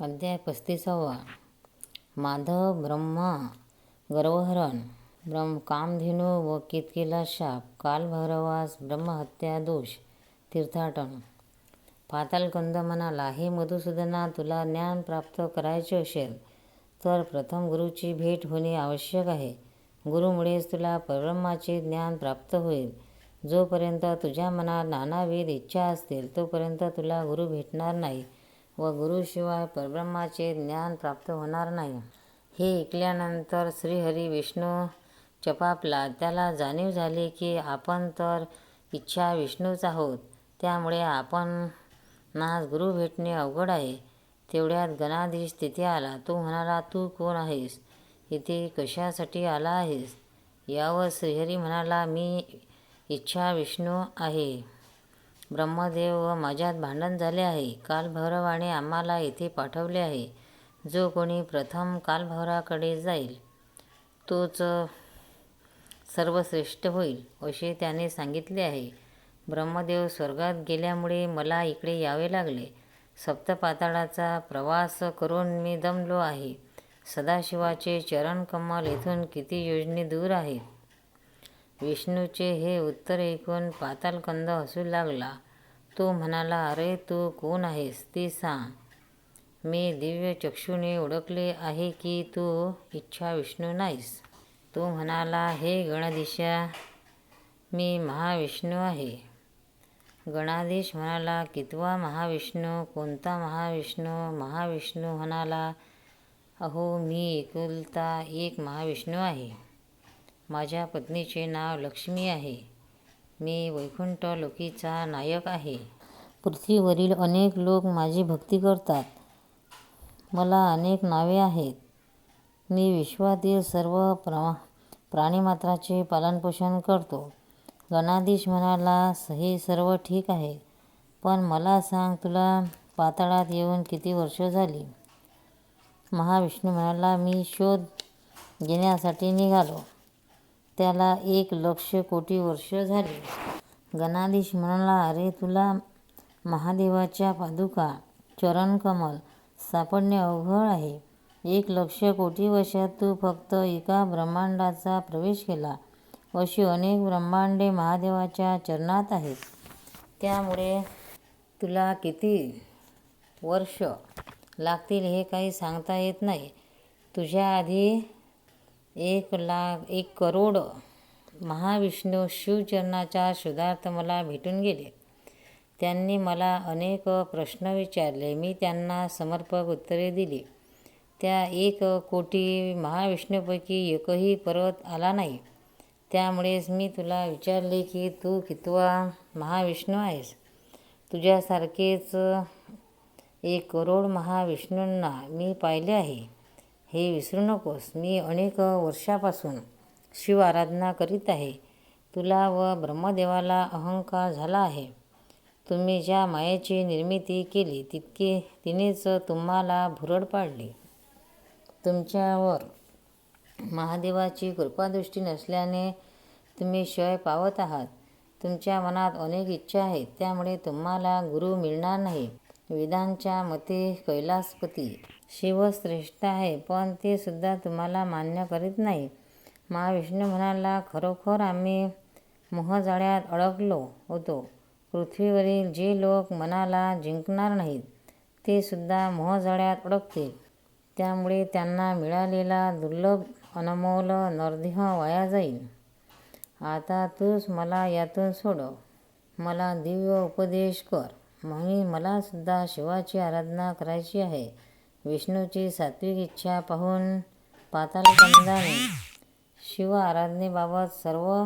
अध्याय पस्तीसावा. माधव ब्रह्मा गर्वहरण. ब्रह्म कामधेनू व केतकीला शाप. कालभैरवास ब्रह्महत्या दोष. तीर्थाटन. पातालकंद म्हणाला हे मधुसूदना तुला ज्ञान प्राप्त करायचे असेल तर प्रथम गुरुची भेट होणे आवश्यक आहे. गुरुमुळेच तुला परब्रह्माचे ज्ञान प्राप्त होईल. जोपर्यंत तुझ्या मनात नानाविध इच्छा असतील तोपर्यंत तुला गुरु भेटणार नाही. व गुरुशिवाय परब्रह्माचे ज्ञान प्राप्त होणार नाही. हे ऐकल्यानंतर श्रीहरी विष्णू चपापला त्याला जाणीव झाली की आपण तर इच्छा विष्णूच आहोत त्यामुळे आपण नास गुरु भेटणे अवघड आहे. तेवढ्यात गणाधीश तिथे आला तो म्हणाला तू कोण आहेस? इथे कशासाठी आला आहेस? यावर श्रीहरी म्हणाला मी इच्छा विष्णू आहे. ब्रह्मदेव व माझ्यात भांडण झाले आहे. कालभैरवाने आम्हाला इथे पाठवले आहे. जो कोणी प्रथम कालभैरवाकडे जाईल तोच सर्वश्रेष्ठ होईल असे त्याने सांगितले आहे. ब्रह्मदेव स्वर्गात गेल्यामुळे मला इकडे यावे लागले. सप्तपाताळाचा प्रवास करून मी दमलो आहे. सदाशिवाचे चरणकमल इथून किती योजने दूर आहेत? विष्णूचे हे उत्तर ऐकून पातालकंद हसू लागला. तो म्हणाला अरे तू कोण आहेस? ती सांग. मी दिव्य चक्षुने ओळखले आहे की तू इच्छा विष्णू नाहीस? तो म्हणाला हे गणाधीशा मी महाविष्णू आहे. गणाधीश म्हणाला कितवा महाविष्णू कोणता महाविष्णू? महाविष्णू म्हणाला अहो मी एकुलता एक महाविष्णू आहे. माझ्या पत्नीचे नाव लक्ष्मी आहे. मी वैकुंठ लोकीचा नायक आहे. पृथ्वीवरील अनेक लोक माझी भक्ती करतात. मला अनेक नावे आहेत. मी विश्वातील सर्व प्रमा प्राणीमात्राचे पालनपोषण करतो. गणाधीश म्हणाला हे सर्व ठीक आहे. पण मला सांग तुला पाताळात येऊन किती वर्ष झाली? महाविष्णू म्हणाला मी शोध घेण्यासाठी निघालो. त्याला एक लक्ष कोटी वर्ष झाली. गणाधीश म्हणाला अरे तुला महादेवाच्या पादुका चरणकमल सापडणे अवघड आहे. एक लक्ष कोटी वर्षात तू फक्त एका ब्रह्मांडाचा प्रवेश केला. अशी अनेक ब्रह्मांडे महादेवाच्या चरणात आहेत. त्यामुळे तुला किती वर्ष लागतील हे काही सांगता येत नाही. तुझ्या आधी एक लाख एक करोड महाविष्णू शिवचरणाच्या शोधार्थ मला भेटून गेले. त्यांनी मला अनेक प्रश्न विचारले. मी त्यांना समर्पक उत्तरे दिली. त्या एक कोटी महाविष्णूपैकी एकही परत आला नाही. त्यामुळेच मी तुला विचारले की तू कितवा महाविष्णू आहेस? तुझ्यासारखेच एक करोड महाविष्णूंना मी पाहिले आहे. हे विसरू नकोस. मी अनेक वर्षापासून शिव आराधना करीत आहे. तुला व ब्रह्मदेवाला अहंकार झाला आहे. तुम्ही ज्या मायेची निर्मिती केली तितके तिनेच तुम्हाला भुरड पाडली. तुमच्यावर महादेवाची कृपादृष्टी नसल्याने तुम्ही क्षय पावत आहात. तुमच्या मनात अनेक इच्छा आहेत त्यामुळे तुम्हाला गुरु मिळणार नाही. वेदांच्या मते कैलासपती शिवश्रेष्ठ आहे पण ते सुद्धा तुम्हाला मान्य करीत नाही. महाविष्णू म्हणाला खरोखर आम्ही मोहजाळ्यात अडकलो होतो. पृथ्वीवरील जे लोक मनाला जिंकणार नाहीत ते सुद्धा मोहजाळ्यात अडकतील. त्यामुळे त्यांना मिळालेला दुर्लभ अनमोल नरदेह वाया जाईल. आता तूच मला यातून सोडव मला दिव्य उपदेश कर. म्हणून मला सुद्धा शिवाची आराधना करायची आहे. विष्णूची सात्विक इच्छा पाहून पातालकंदाने शिव आराधनेबाबत सर्व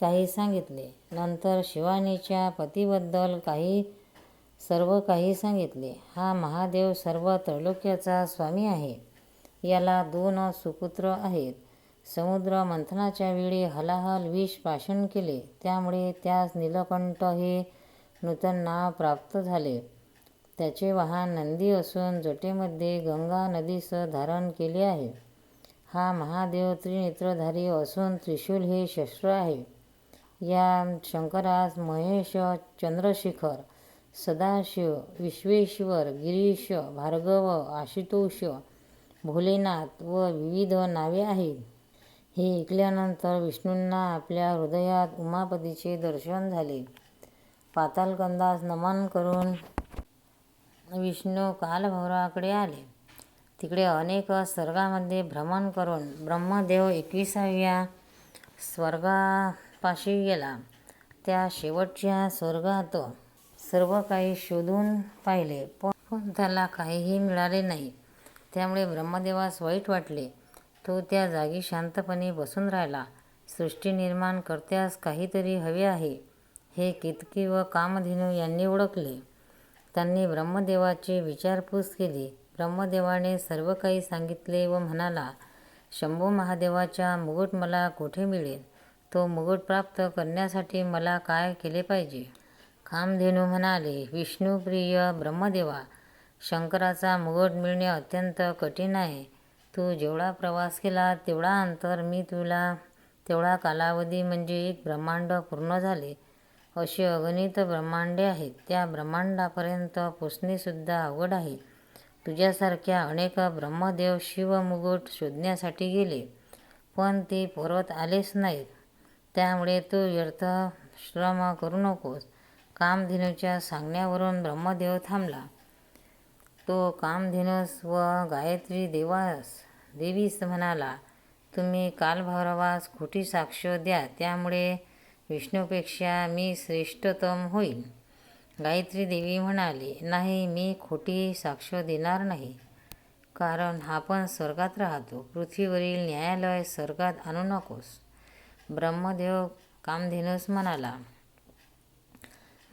काही सांगितले. नंतर शिवानीच्या पतीबद्दल काही सर्व काही सांगितले. हा महादेव सर्व त्रैलोक्याचा स्वामी आहे. याला दोन सुपुत्र आहेत. समुद्र मंथनाच्या वेळी हलाहल विष पाषण केले. त्यामुळे त्यास नीलकंठ हे नूतन नाव प्राप्त झाले. त्याचे वाहन नंदी असून जटेमध्ये गंगा नदीस धारण केले आहे. हा महादेव त्रिनेत्रधारी असून त्रिशूल हे शस्त्र आहे. या शंकरास महेश चंद्रशेखर सदाशिव विश्वेश्वर गिरीश भार्गव आशुतोष भोलेनाथ व विविध नावे आहेत. हे ऐकल्यानंतर विष्णूंना आपल्या हृदयात उमापतीचे दर्शन झाले. पातालकंदास नमन करून विष्णू कालभैरवाकडे आले. तिकडे अनेक स्वर्गामध्ये भ्रमण करून ब्रह्मदेव एकविसाव्या स्वर्गापाशी गेला. त्या शेवटच्या स्वर्गात सर्व काही शोधून पाहिले पण त्याला काहीही मिळाले नाही. त्यामुळे ब्रह्मदेवास वाईट वाटले. तो त्या जागी शांतपणे बसून राहिला. सृष्टी निर्माण करत्यास काहीतरी हवे आहे. हे केतकी व कामधेनू यांनी ओळखले. त्यांनी ब्रह्मदेवाची विचारपूस केली. ब्रह्मदेवाने सर्व काही सांगितले व म्हणाला शंभू महादेवाचा मुकुट मला कोठे मिळेल? तो मुकुट प्राप्त करण्यासाठी मला काय केले पाहिजे? कामधेनू म्हणाले विष्णुप्रिय ब्रह्मदेवा शंकराचा मुकुट मिळणे अत्यंत कठीण आहे. तू जेवढा प्रवास केला तेवढा अंतर मी तुला तेवढा कालावधी म्हणजे एक ब्रह्मांड पूर्ण झाले. अशी अगणित ब्रह्मांडे आहेत. त्या ब्रह्मांडापर्यंत पोचणेसुद्धा अवघड आहे. तुझ्यासारख्या अनेक ब्रह्मदेव शिवमुगुट शोधण्यासाठी गेले पण ते परत आलेच नाहीत. त्यामुळे तू व्यर्थ श्रम करू नकोस. कामधेनूच्या सांगण्यावरून ब्रह्मदेव थांबला. तो कामधेनूस व गायत्री देवास देवीस म्हणाला तुम्ही कालभैरवास खोटी साक्ष द्या. त्यामुळे विष्णूपेक्षा मी श्रेष्ठतम होईल गायत्री देवी म्हणाली नाही मी खोटी साक्ष देणार नाही. कारण आपण स्वर्गात राहतो. पृथ्वीवरील न्यायालय स्वर्गात आणू नकोस. ब्रह्मदेव कामधेनूस म्हणाला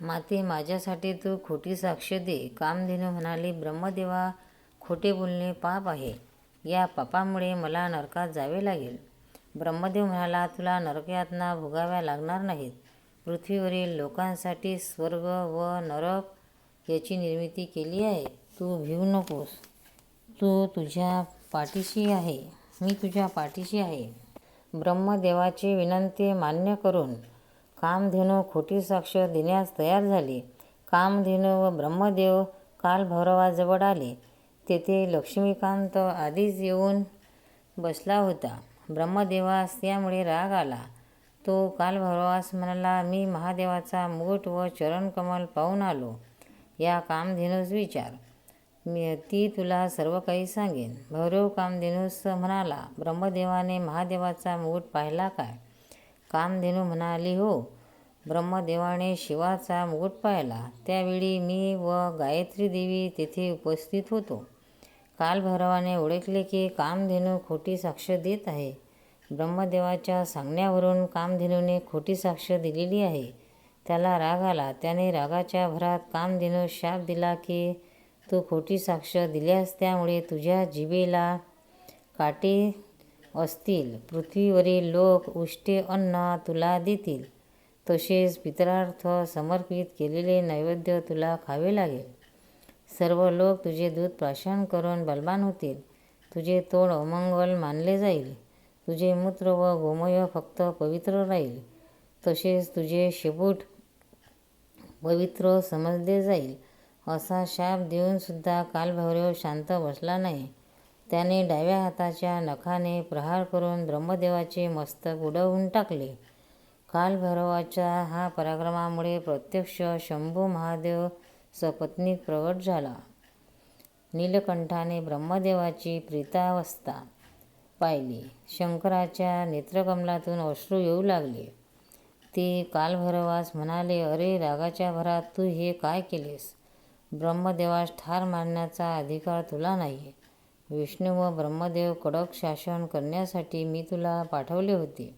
माते माझ्यासाठी तू खोटी साक्ष दे. कामधेनू म्हणाली ब्रह्मदेवा खोटे बोलणे पाप आहे. या पापामुळे मला नरकात जावे लागेल. ब्रह्मदेव म्हणाला तुला नरकयातना भोगाव्या लागणार नाहीत. पृथ्वीवरील लोकांसाठी स्वर्ग व नरक याची निर्मिती केली आहे. तू भिवू नकोस. तू तुझ्या पाठीशी आहे. मी तुझ्या पाठीशी आहे. ब्रह्मदेवाची विनंती मान्य करून कामधेनू खोटी साक्ष देण्यास तयार झाली. कामधेनू व ब्रह्मदेव कालभैरवाजवळ आले. तेथे लक्ष्मीकांत आधीच येऊन बसला होता. ब्रह्मदेवास त्यामुळे राग आला. तो कालभैरवास म्हणाला मी महादेवाचा मुकुट व चरणकमल पाहून आलो. या कामधेनूस विचार. मी ती तुला सर्व काही सांगेन. भैरव कामधेनूस म्हणाला ब्रह्मदेवाने महादेवाचा मुकुट पाहिला काय? कामधेनू म्हणाली हो ब्रह्मदेवाने शिवाचा मुकुट पाहिला. त्यावेळी मी व गायत्री देवी तेथे उपस्थित होतो. कालभैरवाने ओळखले की कामधेनू खोटी साक्ष देत आहे. ब्रह्मदेवाच्या सांगण्यावरून कामधेनूने खोटी साक्ष दिलेली आहे. त्याला राग आला. त्याने रागाच्या भरात कामधेनू शाप दिला की तू खोटी साक्ष दिल्यास त्यामुळे तुझ्या जिबेला काटे असतील. पृथ्वीवरील लोक उष्टे अन्न तुला देतील. तसेच पितरार्थ समर्पित केलेले नैवेद्य तुला खावे लागेल. सर्व लोक तुझे दूध प्राशन करून बलवान होतील. तुझे तोड अमंगल मानले जाईल. तुझे मूत्र व गोमय फक्त पवित्र राहील. तसेच तुझे शेपूट पवित्र समजले जाईल. असा शाप देऊनसुद्धा कालभैरव शांत बसला नाही. त्याने डाव्या हाताच्या नखाने प्रहार करून ब्रह्मदेवाचे मस्तक उडवून टाकले. कालभैरवाच्या हा पराक्रमामुळे प्रत्यक्ष शंभू महादेव सपत्नीक प्रगट झाला. नीलकंठाने ब्रह्मदेवाची प्रीतावस्था पाहिली. शंकराच्या नेत्रकमलातून अश्रू येऊ लागले. ते कालभैरवास म्हणाले अरे रागाच्या भरात तू हे काय केलेस? ब्रह्मदेवास ठार मारण्याचा अधिकार तुला नाही विष्णू व ब्रह्मदेव कडक शासन करण्यासाठी मी तुला पाठवले होते.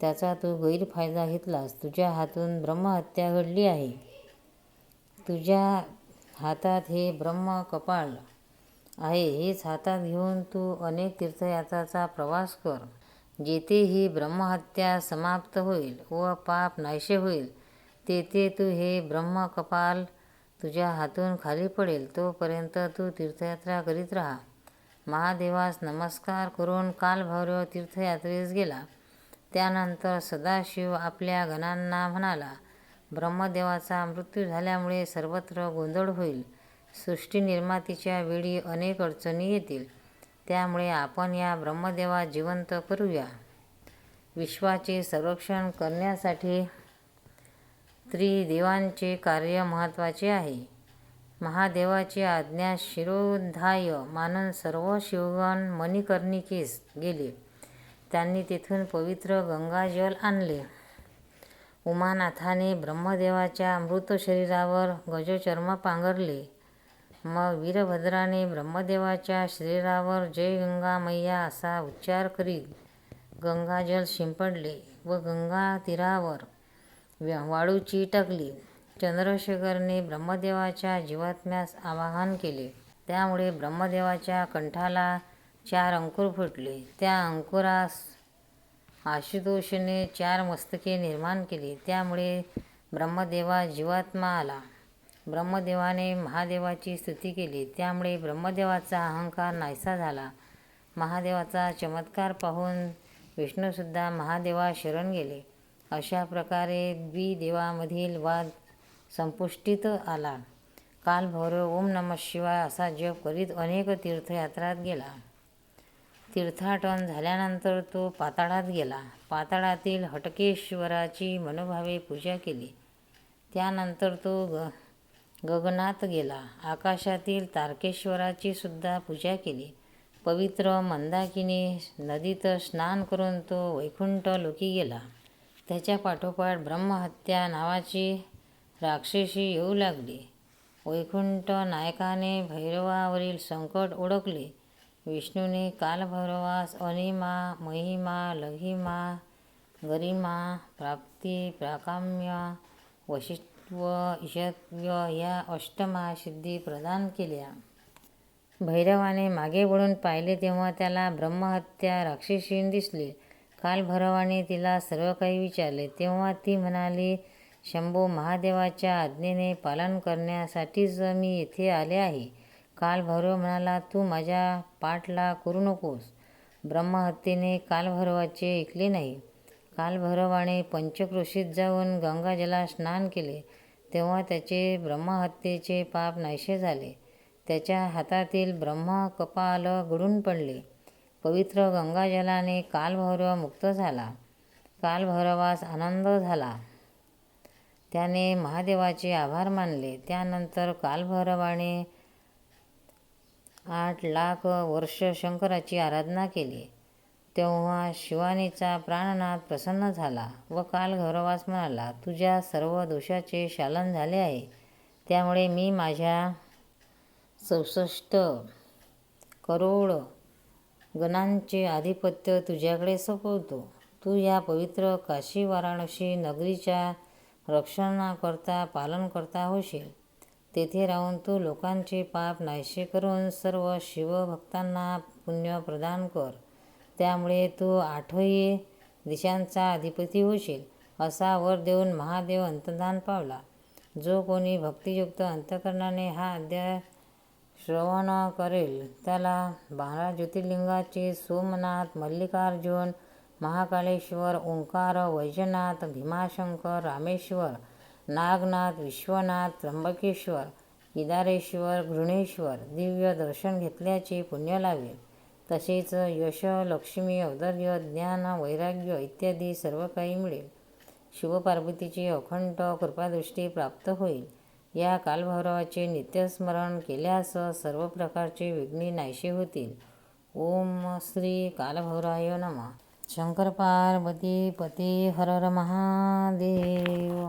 त्याचा तू गैरफायदा घेतलास. तुझ्या हातून ब्रह्महत्या घडली आहे. तुझ्या हातात हे ब्रह्म कपाळ आहे हेच हातात घेऊन तू अनेक तीर्थयात्राचा प्रवास कर जेथे ही ब्रह्महत्या समाप्त होईल व पाप नाहीसे होईल तेथे तू हे ब्रह्मकपाल तुझ्या हातून खाली पडेल तोपर्यंत तू तीर्थयात्रा करीत राहा. महादेवास नमस्कार करून कालभैरव तीर्थयात्रेस गेला. त्यानंतर सदाशिव आपल्या गणांना म्हणाला ब्रह्मदेवाचा मृत्यू झाल्यामुळे सर्वत्र गोंधळ होईल. सृष्टी निर्मातीच्या वेळी अनेक अडचणी येतील. त्यामुळे आपण या ब्रह्मदेवा जिवंत करूया. विश्वाचे संरक्षण करण्यासाठी त्रिदेवांचे कार्य महत्त्वाचे आहे. महादेवाची आज्ञा शिरोधाय मानून सर्व शिवगण मणिकर्णिकेस गेले. त्यांनी तेथून पवित्र गंगाजल आणले. उमानाथाने ब्रह्मदेवाच्या मृत शरीरावर गजचर्म पांघरले. मग वीरभद्राने ब्रह्मदेवाच्या शरीरावर जय गंगा मैया असा उच्चार करीत गंगाजल शिंपडले व गंगा तीरावर व्या- वाळूची टाकली चंद्रशेखरने ब्रह्मदेवाच्या जीवात्म्यास आवाहन केले. त्यामुळे ब्रह्मदेवाच्या कंठाला चार अंकुर फुटले. त्या अंकुरास आशुतोषने चार मस्तके निर्माण केली. त्यामुळे ब्रह्मदेवा जीवात्मा आला. ब्रह्मदेवाने महादेवाची स्तुती केली. त्यामुळे ब्रह्मदेवाचा अहंकार नाहीसा झाला. महादेवाचा चमत्कार पाहून विष्णूसुद्धा महादेवा शरण गेले. अशा प्रकारे द्विदेवामधील वाद संपुष्टीत आला. कालभैरव ओम नमः शिवाय असा जप करीत अनेक तीर्थयात्रात गेला. तीर्थाटन झाल्यानंतर तो पाताळात गेला. पाताळातील हटकेश्वराची मनोभावे पूजा केली. त्यानंतर तो ग गगनात गेला. आकाशातील तारकेश्वराची सुद्धा पूजा केली. पवित्र मंदाकिनी नदीत स्नान करून तो वैकुंठ लोकी गेला. त्याच्या पाठोपाठ ब्रह्महत्या नावाची राक्षसी येऊ लागली. वैकुंठ नायकाने भैरवावरील संकट ओळखले. विष्णूने कालभैरवास अनिमा महिमा लघिमा गरिमा प्राप्ती प्राकाम्य वशित्व ईशत्व या अष्टमा सिद्धी प्रदान केल्या. भैरवाने मागे वळून पाहिले तेव्हा त्याला ब्रह्महत्या राक्षसीन दिसली. कालभैरवाने तिला सर्व काही विचारले. तेव्हा ती म्हणाली शंभू महादेवाच्या आज्ञेने पालन करण्यासाठीच मी येथे आले आहे. कालभैरव म्हणाला तू माझ्या पाठला करू नकोस. ब्रह्महत्येने कालभैरवाचे ऐकले नाही. कालभैरवाने पंचक्रोशीत जाऊन गंगाजला स्नान केले. तेव्हा त्याचे ब्रह्महत्येचे पाप नाहीसे झाले. त्याच्या हातातील ब्रह्मकपाल गळून पडले. पवित्र गंगाजलाने कालभैरव मुक्त झाला. कालभैरवास आनंद झाला. त्याने महादेवाचे आभार मानले. त्यानंतर कालभैरवाने आठ लाख वर्ष शंकराची आराधना केली. तेव्हा शिवानीचा प्राणनाथ प्रसन्न झाला व कालभैरवास म्हणाला तुझ्या सर्व दोषाचे शालन झाले आहे. त्यामुळे मी माझ्या चौसष्ट करोड गणांचे आधिपत्य तुझ्याकडे सोपवतो. तू या पवित्र काशी वाराणसी नगरीच्या रक्षणाकरता पालनकर्ता होशील. तेथे राहून तू लोकांचे पाप नाहीसे करून सर्व शिवभक्तांना पुण्य प्रदान कर. त्यामुळे तू आठही दिशांचा अधिपती होशील असा वर देऊन महादेव अंतदान पावला. जो कोणी भक्तियुक्त अंतकरणाने हा अध्याय श्रवण करेल त्याला बारा ज्योतिर्लिंगाचे सोमनाथ मल्लिकार्जुन महाकालेश्वर ओंकार वैजनाथ भीमाशंकर रामेश्वर नागनाथ विश्वनाथ त्र्यंबकेश्वर केदारेश्वर घृणेश्वर दिव्य दर्शन घेतल्याचे पुण्य लाभेल. तसेच यश लक्ष्मी औदर्य ज्ञान वैराग्य इत्यादी सर्व काही मिळेल. शिवपार्वतीची अखंड कृपादृष्टी प्राप्त होईल. या कालभैरवाचे नित्यस्मरण केल्यास सर्व प्रकारचे विघ्ने नाहीसे होतील. ओम श्री कालभैराय नमः. शंकर पार्वती पती हर हर महादेव.